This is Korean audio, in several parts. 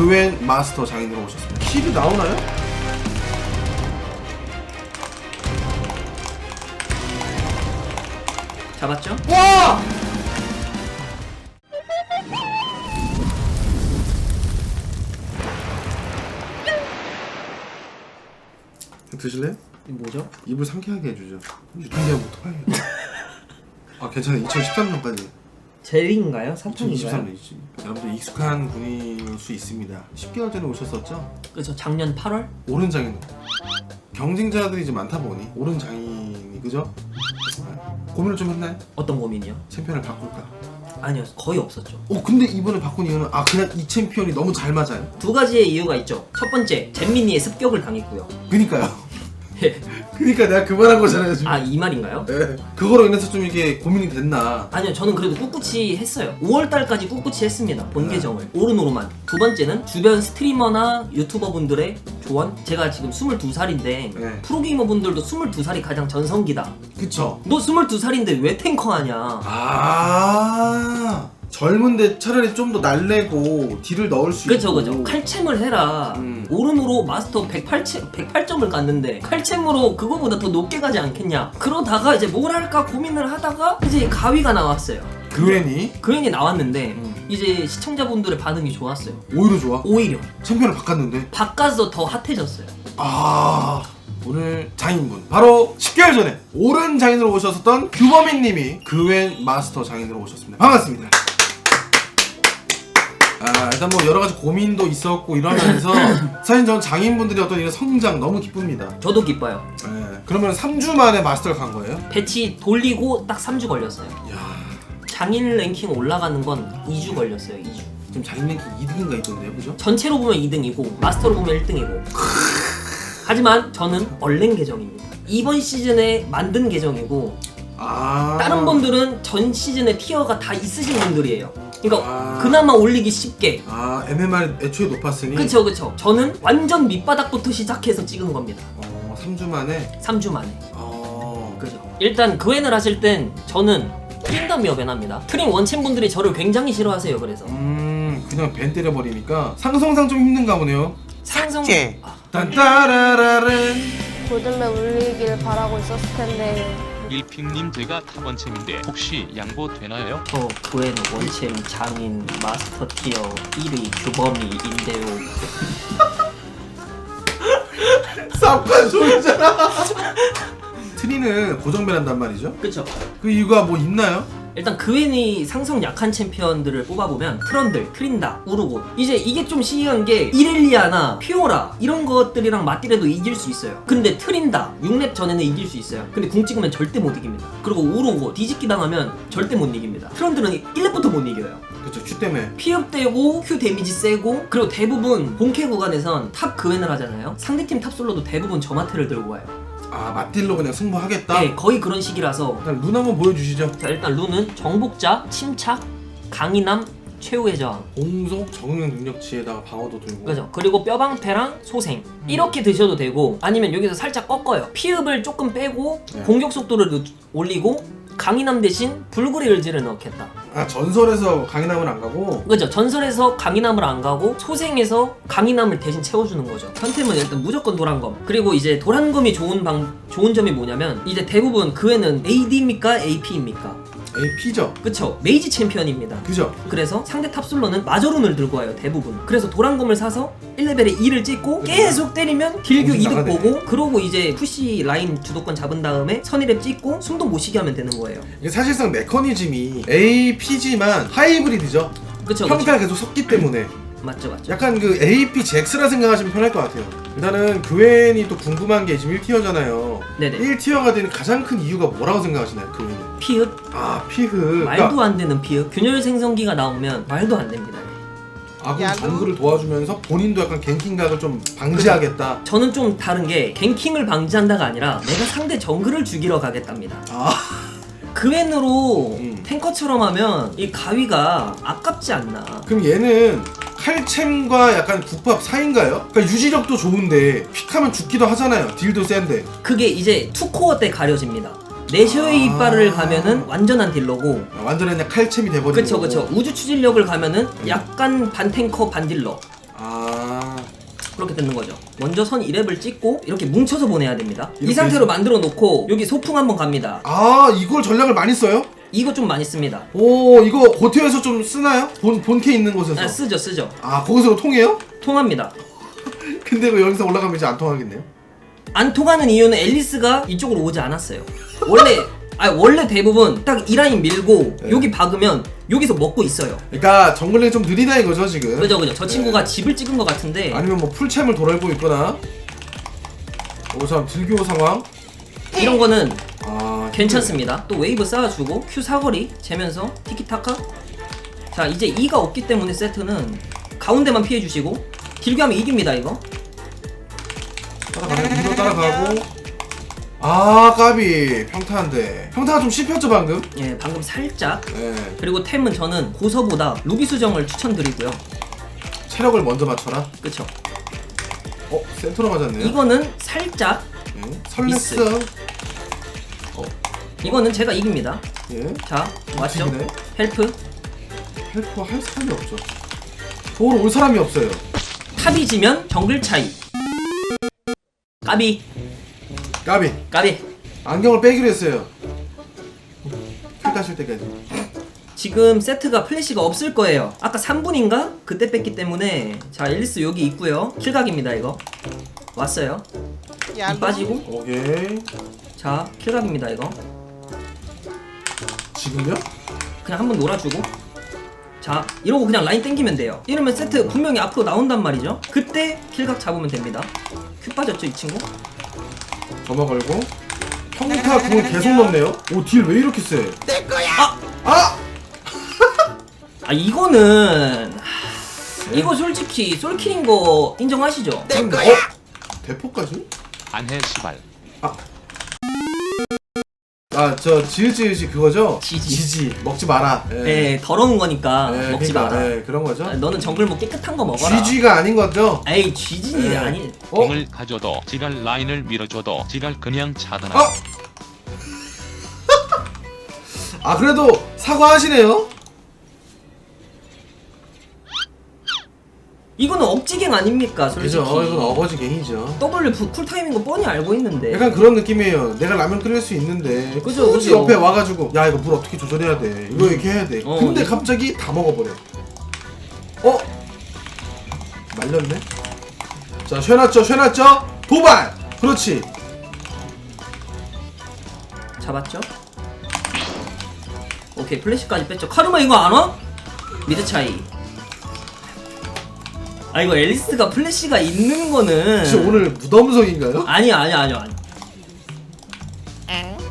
그웬 마스터 장인으로 오셨습니다. 킬이 나오나요? 잡았죠? 와! 드실래요? 이게 뭐죠? 입을 상쾌하게 해주죠. 유통기한부터 봐야아 괜찮아요. 2013년까지. 젤리인가요? 사탕인가요? 2023년이지. 여러분들 익숙한 분일 수 있습니다. 10개월 전에 오셨었죠? 그죠 작년 8월? 오른 장인. 경쟁자들이 이제 많다 보니 오른 장인이 그죠? 아, 고민을 좀 했나요? 어떤 고민이요? 챔피언을 바꿀까? 아니요 거의 없었죠 어 근데 이번에 바꾼 이유는 아 그냥 이 챔피언이 너무 잘 맞아요. 두 가지의 이유가 있죠 첫 번째 잼민이의 습격을 당했고요 그니까요. 그니까 내가 그만한 거잖아요 지금. 아 이 말인가요? 네. 그거로 인해서 좀 이게 고민이 됐나? 아니요 저는 그래도 꿋꿋이 했어요 5월달까지 꿋꿋이 했습니다 본 네. 계정을 오른오로만 두 번째는 주변 스트리머나 유튜버 분들의 조언 제가 지금 22살인데 네. 프로게이머 분들도 22살이 가장 전성기다 그쵸. 너 22살인데 왜 탱커하냐 아 젊은데 차라리 좀 더 날래고 딜을 넣을 수 그쵸 있고. 그쵸 칼챔을 해라 음. 오른으로 마스터 108, 108점을 갔는데 칼챔으로 그거보다 더 높게 가지 않겠냐 그러다가 이제 뭘 할까 고민을 하다가 이제 가위가 나왔어요 그웬이 그연이 나왔는데 음. 이제 시청자분들의 반응이 좋았어요 오히려 좋아. 오히려 챔피언을 바꿨는데. 바꿔서 더 핫해졌어요 아 오늘 장인분 바로 10개월 전에 오른 장인으로 오셨었던 규범인님이 그웬 마스터 장인으로 오셨습니다. 반갑습니다. 아 일단 뭐 여러 가지 고민도 있었고 이러면서 사실 저는 장인분들의 어떤 이런 성장 너무 기쁩니다. 저도 기뻐요 예. 그러면 3주 만에 마스터를 간 거예요? 배치 돌리고 딱 3주 걸렸어요 야 장인 랭킹 올라가는 건 2주 걸렸어요 2주 지금 장인 랭킹 2등인가 있던데요, 그죠? 전체로 보면 2등이고 마스터로 보면 1등이고 하지만 저는 얼랭 계정입니다 이번 시즌에 만든 계정이고 아 다른 분들은 전 시즌에 티어가 다 있으신 분들이에요 그러니까 아. 그나마 올리기 쉽게. 아 MMR 애초에 높았으니? 그쵸 그쵸. 저는 완전 밑바닥부터 시작해서 찍은 겁니다. 어 3주 만에? 3주 만에. 어. 그죠. 일단 그웬을 하실 땐 저는 트린다미어 변합니다. 트린 원챔 분들이 저를 굉장히 싫어하세요 그래서. 음 그냥 벤 때려버리니까. 상성상 좀 힘든가 보네요. 상성 삭제. 아, 딴따라라른 골든벨 울리길 바라고 있었을 텐데 일핑님 제가 타번챔인데 혹시 양보 되나요? 저 그웬 원챔 장인 마스터 티어 1위 규범이인데요 쌉관 소리잖아 트리는 고정벤 한단 말이죠 그쵸 그 이유가 뭐 있나요? 일단 그웬이 상성 약한 챔피언들을 뽑아보면 트런들, 트린다, 우르고. 이제 이게 좀 신기한 게 이렐리아나 피오라 이런 것들이랑 맞디래도 이길 수 있어요. 근데 트린다 6렙 전에는 이길 수 있어요. 근데 궁 찍으면 절대 못 이깁니다. 그리고 우르고 뒤집기 당하면 절대 못 이깁니다. 트런들은 1렙부터 못 이겨요. 그쵸 큐 때문에. 피업되고 Q 데미지 세고 그리고 대부분 본캐 구간에선 탑 그웬을 하잖아요. 상대팀 탑 솔로도 대부분 저마테를 들고 와요 아 맞딜로 그냥 승부하겠다? 네 거의 그런 식이라서. 일단 룬 한번 보여주시죠. 자 일단 룬은 정복자, 침착, 강인함, 최후의 저항. 공속 적응 능력치에다가 방어도 들고. 그죠. 그리고 뼈방패랑 소생. 이렇게 드셔도 되고 아니면 여기서 살짝 꺾어요. 피읍을 조금 빼고 네. 공격 속도를 늦- 올리고 강인함 대신 불굴의 의지를 넣겠다. 아 전설에서 강인함은 안 가고? 그죠. 전설에서 강인함을 안 가고 소생에서 강인함을 대신 채워주는 거죠. 현템은 일단 무조건 도란검. 그리고 이제 도란검이 좋은 방 좋은 점이 뭐냐면 이제 대부분 그 애는 AD입니까? AP입니까 AP죠. 그쵸. 메이지 챔피언입니다. 그죠? 그래서 상대 탑솔러는 마저룬을 들고 와요 대부분. 그래서 도란검을 사서 1레벨에 2를 찍고 계속 때리면 딜교 정신 이득 나가네. 보고 그러고 이제 푸시 라인 주도권 잡은 다음에 선의랩 찍고 숨도 못 쉬게 하면 되는 거예요. 이게 사실상 메커니즘이 AP지만 하이브리드죠. 그쵸 그쵸. 평타 계속 섞기 때문에. 맞죠 맞죠. 약간 그 AP GX라 생각하시면 편할 것 같아요. 일단은 그웬이 또 궁금한 게 지금 1티어잖아요. 네네 1티어가 되는 가장 큰 이유가 뭐라고 생각하시나요, 그웬이? 피읍 아, 피흐. 말도 안 되는 피읍 균열 생성기가 나오면 말도 안 됩니다 아군 정글을 도와주면서 본인도 약간 갱킹각을 좀 방지하겠다. 저는 좀 다른 게 갱킹을 방지한다가 아니라 내가 상대 정글을 죽이러 가겠답니다 아, 그웬으로 음. 탱커처럼 하면 이 가위가 아깝지 않나 그럼 얘는 칼챔과 약간 국밥 사이인가요? 그러니까 유지력도 좋은데 픽하면 죽기도 하잖아요. 딜도 센데. 그게 이제 투코어 때 가려집니다. 내셔의 아. 이빨을 가면은 완전한 딜러고 아, 그냥 칼챔이 돼버리는 그쵸. 그쵸 우주 추진력을 가면은 약간 반 탱커 반 딜러 아, 그렇게 되는 거죠. 먼저 선 1랩을 찍고 이렇게 뭉쳐서 보내야 됩니다. 이 상태로? 만들어 놓고 여기 소풍 한번 갑니다. 아 이걸 전략을 많이 써요? 이거 좀 많이 씁니다. 오 이거 고태에서 좀 쓰나요? 본 본캐 있는 곳에서 아, 쓰죠, 쓰죠. 아 거기서 통해요? 통합니다. 근데 이거 여기서 올라가면 이제 안 통하겠네요 안 통하는 이유는 앨리스가 이쪽으로 오지 않았어요. 원래 아 원래 대부분 딱 이 라인 밀고 네. 여기 박으면 여기서 먹고 있어요. 그러니까 정글링 좀 느리다 이거죠 지금 그죠 그죠. 저 네. 친구가 집을 찍은 것 같은데 아니면 뭐 풀챔을 돌아오고 있거나 오참 들교 상황 이런 거는 아 괜찮습니다. 또 웨이브 쌓아주고 Q 사거리 재면서 티키타카. 자 이제 E가 없기 때문에 세트는 가운데만 피해주시고 길게 하면 이깁니다 이거. 따라가고 아 까비 평타인데 평타가 좀 씹혔죠 방금 예 방금 살짝. 예 그리고 템은 저는 고서보다 루비 수정을 추천드리고요. 체력을 먼저 맞춰라 그쵸? 어 센터로 맞았네요 이거는 살짝. 예. 설렜어 이거는 제가 이깁니다. 예 자 맞죠? 움직이네. 헬프. 헬퍼 할 사람이 없죠 도로 올 사람이 없어요 탑이 지면 정글 차이. 까비 까비 까비. 안경을 빼기로 했어요 킬 따실 때까지 지금 세트가 플래시가 없을 거예요. 아까 3분인가? 그때 뺐기 때문에 자 앨리스 여기 있고요. 킬각입니다 이거. 왔어요. 이 빠지고 오케이 자 킬각입니다 이거. 지금요? 그냥 한번 놀아주고 자 이러고 그냥 라인 땡기면 돼요. 이러면 세트 분명히 앞으로 나온단 말이죠. 그때 킬각 잡으면 됩니다. 큐 빠졌죠 이 친구? 점화 걸고 평타 공을 계속 넣네요 오 딜 왜 이렇게 세? 내 거야! 아! 아 이거는 하, 이거 솔직히 솔킬인 거 인정하시죠? 내 거야! 어? 대포까지? 안해 시발 아 저 지읒지읒이 그거죠? 지지. 지지 먹지 마라 예. 네 더러운 거니까 예, 먹지 그러니까, 마라. 예, 그런 거죠? 아, 너는 정글 뭐 깨끗한 거 먹어라. GG가 아닌 거죠? 에이 쥐진이 예. 아니. 어? 공을 가져도 지랄 라인을 밀어줘도 지랄 그냥 차단하 어? 아 그래도 사과하시네요? 이거는 억지갱 아닙니까 솔직히. 그죠 이건 어거지 갱이죠 W 부- 쿨타임인 거 뻔히 알고 있는데. 약간 그런 느낌이에요 내가 라면 끓일 수 있는데 그죠, 굳이 그죠. 옆에 와가지고 야 이거 물 어떻게 조절해야 돼 이거 이렇게 해야 돼 어, 근데 이거- 갑자기 다 먹어버려 어? 말렸네? 자 쉐놨죠 쉐놨죠 도발 그렇지 잡았죠? 오케이 플래시까지 뺐죠. 카르마 이거 안 와? 미드 차이. 아 이거 앨리스가 플래시가 있는 거는. 혹시 오늘 무덤석인가요? 아니 아니 아니 아니.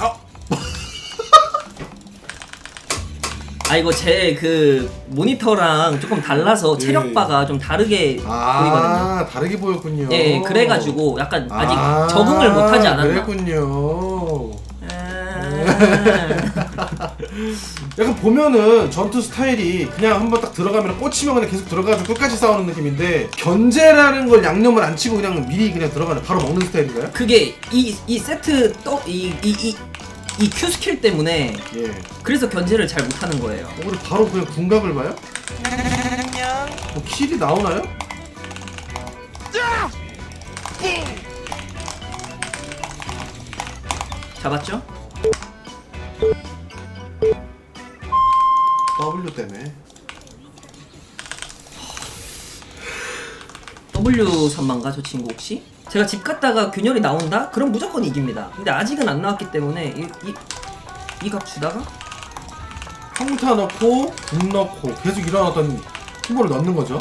아. 아 이거 제 그 모니터랑 조금 달라서 예. 체력바가 좀 다르게 보이거든요. 아 다르게 보였군요 예, 그래가지고 약간 아직 아, 적응을 못하지 않았나. 그랬군요 아. 약간 보면은 전투 스타일이 그냥 한번 딱 들어가면 꽂히면 그냥 계속 들어가지고 끝까지 싸우는 느낌인데 견제라는 걸 양념을 안 치고 그냥 미리 그냥 들어가는 바로 먹는 스타일인가요? 그게 이 이 세트 떡이이이이 Q 스킬 때문에 예. 그래서 견제를 잘 못하는 거예요. 어, 그럼 바로 그냥 궁각을 봐요? 뭐 킬이 나오나요? 잡았죠? W 때문에 W 선만가 저 친구 혹시? 제가 집 갔다가 균열이 나온다? 그럼 무조건 이깁니다. 근데 아직은 안 나왔기 때문에 이이이각 주다가 평타 넣고 궁 넣고 계속 일어나던 콤보를 넣는 거죠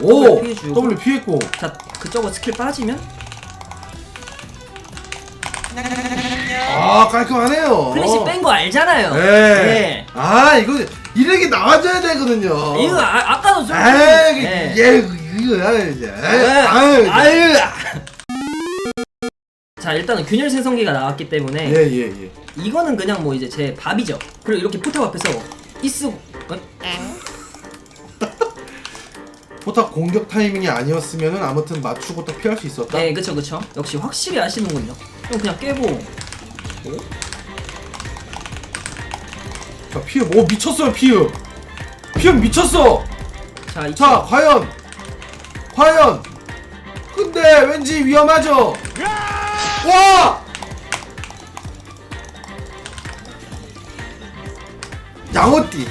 W 오! 피해주고. W 피했고 자 그쪽은 스킬 빠지면 아 깔끔하네요 플래시 뺀 거 알잖아요. 네. 네. 아 이거 이렇게 나와줘야 되거든요. 이거 아, 아까도 솔직히 아 이거 네. 얘 이거 이제. 네. 아유. 아유. 자 일단은 균열 생성기가 나왔기 때문에 예예 예. 이거는 그냥 뭐 이제 제 밥이죠. 그리고 이렇게 포탑 앞에서 이쓰고 어? 포탑 공격 타이밍이 아니었으면은 아무튼 맞추고 또 피할 수 있었다. 네, 그쵸 그쵸. 역시 확실히 아시는군요. 그럼 그냥 깨고 자 피읍 오 미쳤어요 피읍. 피읍 미쳤어. 자, 이자 과연 과연 근데 왠지 위험하죠? 와! 양어띠.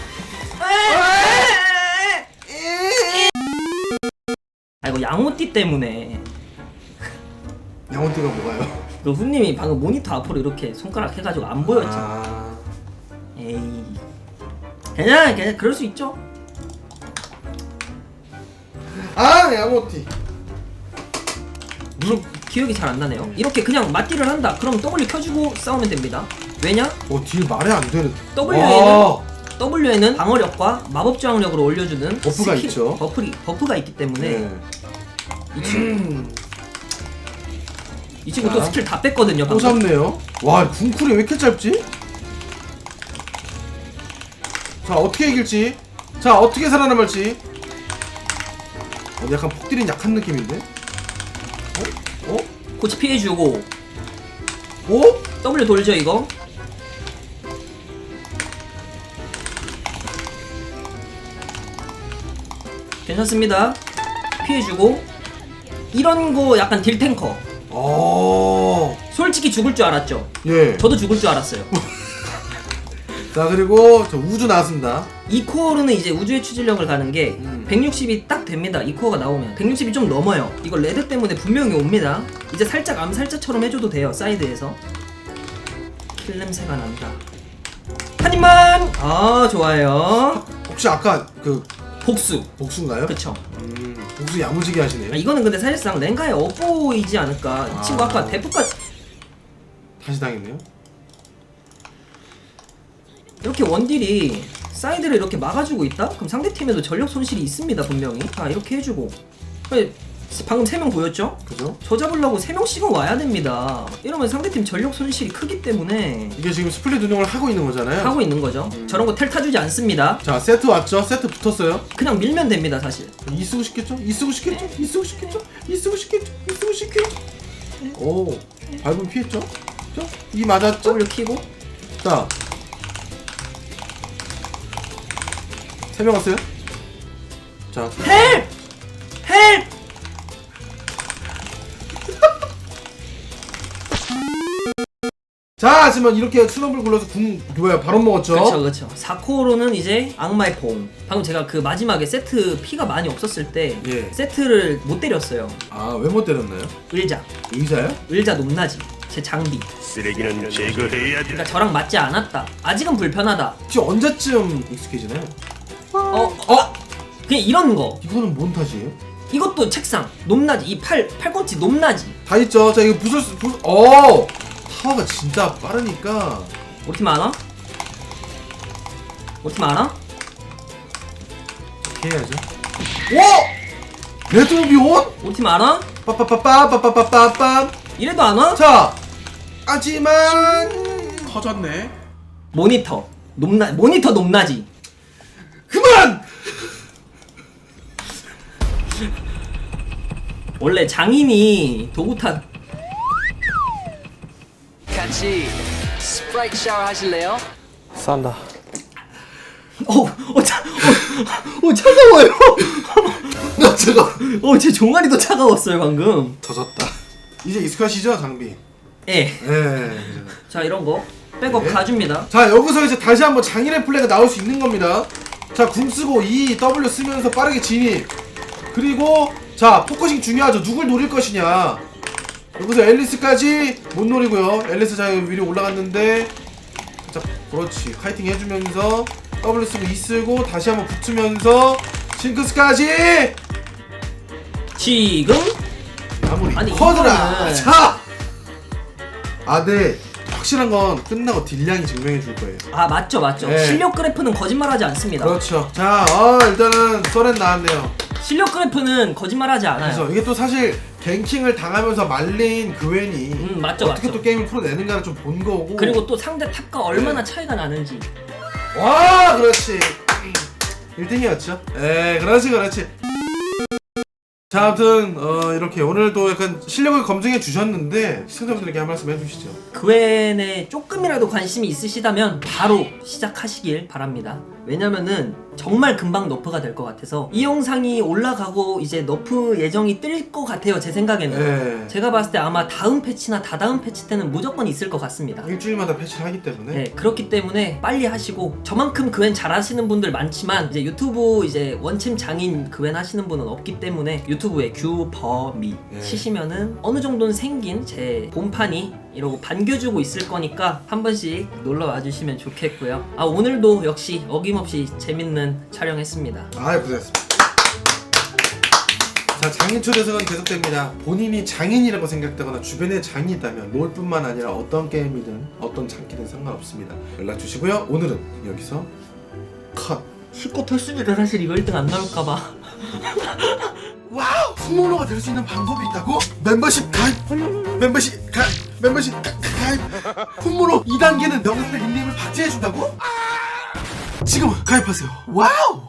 아 이거 양호띠 때문에 양어띠가 뭐가요? 그 훈님이 방금 모니터 앞으로 이렇게 손가락 해가지고 안 보였잖아. 아. 그냥 그냥 그럴 수 있죠. 아 양어띠. 무슨 기억이 잘 안 나네요. 이렇게 그냥 맞기를 한다. 그럼 W 켜주고 싸우면 됩니다. 왜냐? 어, 딜 말이 안 되는. W에는 와. W에는 방어력과 마법 저항력을 올려주는 버프가 있죠. 버프리, 버프가 있기 때문에 네. 이 친구, 음, 이 친구 또 자. 스킬 다 뺐거든요. 또 방금. 잡네요. 와, 궁쿨이 왜 이렇게 짧지? 자, 어떻게 이길지. 자, 어떻게 살아남을지. 어, 약간 폭딜은 약한 느낌인데? 어? 어? 코치 피해주고 어? W 돌죠 이거. 괜찮습니다. 피해주고 이런 거 약간 딜 탱커. 어. 솔직히 죽을 줄 알았죠. 예. 저도 죽을 줄 알았어요. 자, 그리고 저 우주 나왔습니다. 이 코어로는 이제 우주의 추진력을 가는 게 음. 160이 딱 됩니다. 이 코어가 나오면 160이 좀 넘어요. 이거 레드 때문에 분명히 옵니다. 이제 살짝 암살자처럼 해줘도 돼요. 사이드에서 킬 냄새가 난다. 한 입만. 아 좋아요. 혹시 아까 그 복수. 복수인가요? 그쵸. 음, 복수 야무지게 하시네요. 아, 이거는 근데 사실상 랭가의 업보이지 않을까. 이 친구 아. 아까 대포까지 다시 당했네요. 이렇게 원딜이 사이드를 이렇게 막아주고 있다? 그럼 상대팀에도 전력 손실이 있습니다 분명히. 자 이렇게 해주고. 네, 방금 3명 보였죠? 그죠? 저 잡으려고 3명씩은 와야 됩니다. 이러면 상대팀 전력 손실이 크기 때문에 이게 지금 스플릿 운영을 하고 있는 거잖아요. 하고 있는 거죠. 저런 거 텔 타주지 않습니다. 자, 세트 왔죠? 세트 붙었어요. 그냥 밀면 됩니다, 사실. 이 쓰고 싶겠죠? 이 쓰고 싶겠죠? 이 쓰고 싶겠죠? 이 쓰고 싶겠죠? 이 쓰고 싶겠죠? 오, 밟으면 피했죠? 죠? 이 맞았죠? W 키고 자, 세 명 왔어요? 자, 헬! 헬! 자, 하지만 이렇게 수넘을 굴러서 궁 뭐야 바로 먹었죠? 그렇죠, 그렇죠. 4코어로는 이제 악마의 봉. 방금 제가 그 마지막에 세트 피가 많이 없었을 때 예. 세트를 못 때렸어요. 아, 왜 못 때렸나요? 의자, 의사요? 의자 높낮이, 제 장비. 쓰레기는 제거해야 돼. 그러니까 저랑 맞지 않았다. 아직은 불편하다. 혹시 언제쯤 익숙해지나요? 어, 어, 그냥 이런 거. 이거는 뭔 탓이에요? 이것도 책상 높낮이, 이 팔 팔꿈치 높낮이. 다 있죠. 자, 이거 부술 수, 부, 어, 타워가 진짜 빠르니까. 우리 팀 알아? 우리 팀 알아? 해야죠. 오! 레드오비온? 우리 팀 알아? 빠빠빠빠빠빠빠빰. 이래도 안 와? 자, 하지만 터졌네. 모니터 높낮 모니터 높낮이. 원래 장인이 도구 탓 같이 스프라이트 샤워 하실래요? 어, 어, 차, 어, 어 차가워요. 나 제가 어, 제 종아리도 차가웠어요 방금. 터졌다. 이제 익숙하시죠, 장비? 예. 예. 자 이런 거 백업 네. 가줍니다. 자, 여기서 이제 다시 한번 장인의 플레이가 나올 수 있는 겁니다. 자, 궁 쓰고 E, W 쓰면서 빠르게 진입. 그리고 자, 포커싱 중요하죠. 누굴 노릴 것이냐. 여기서 앨리스까지 못 노리고요. 앨리스 자 위로 올라갔는데 자, 그렇지. 파이팅 해주면서 W 쓰고 E 쓰고 다시 한번 붙으면서 징크스까지 지금 마무리. 아니, 커드라. 이거는- 자. 아, 네. 확실한 건 끝나고 딜량이 증명해 줄 거예요. 아 맞죠 맞죠. 네. 실력 그래프는 거짓말하지 않습니다. 그렇죠. 자, 어, 일단은 썰엔 나왔네요. 실력 그래프는 거짓말하지 않아요. 그래서 이게 또 사실 갱킹을 당하면서 말린 그웬이 음, 맞죠, 어떻게 맞죠. 또 게임을 풀어내는가를 좀 본 거고. 그리고 또 상대 탑과 얼마나 네. 차이가 나는지. 와, 그렇지. 1등이었죠. 에, 그렇지, 그렇지. 자, 아무튼 어, 이렇게 오늘도 약간 실력을 검증해 주셨는데 시청자분들에게 한 말씀 해주시죠. 그웬에 조금이라도 관심이 있으시다면 바로 시작하시길 바랍니다. 왜냐면은 정말 금방 너프가 될 것 같아서 이 영상이 올라가고 이제 너프 예정이 뜰 것 같아요 제 생각에는 네. 제가 봤을 때 아마 다음 패치나 다다음 패치 때는 무조건 있을 것 같습니다 일주일마다 패치를 하기 때문에 네, 그렇기 때문에 빨리 하시고 저만큼 그웬 잘하시는 분들 많지만 이제 유튜브 이제 원챔 장인 그웬 하시는 분은 없기 때문에 유튜브에 규버미 네. 치시면은 어느 정도는 생긴 제 본판이 이러고 반겨주고 있을 거니까 한 번씩 놀러 와주시면 좋겠고요. 아 오늘도 역시 어김없이 재밌는 촬영했습니다. 아 고생했습니다. 자 장인 초대석은 계속됩니다. 본인이 장인이라고 생각되거나 주변에 장이 있다면 롤뿐만 아니라 어떤 게임이든 어떤 장기든 상관없습니다. 연락 주시고요. 오늘은 여기서 컷. 실컷 했습니다. 사실 이거 1등 안 나올까봐. 와우! 스모너가 될 수 있는 방법이 있다고? 멤버십 가입! 멤버십 가입! 멤버십 가, 가입! 홈모로 2단계는 영상의 닉네임을 박제해준다고? 지금 가입하세요. 와우!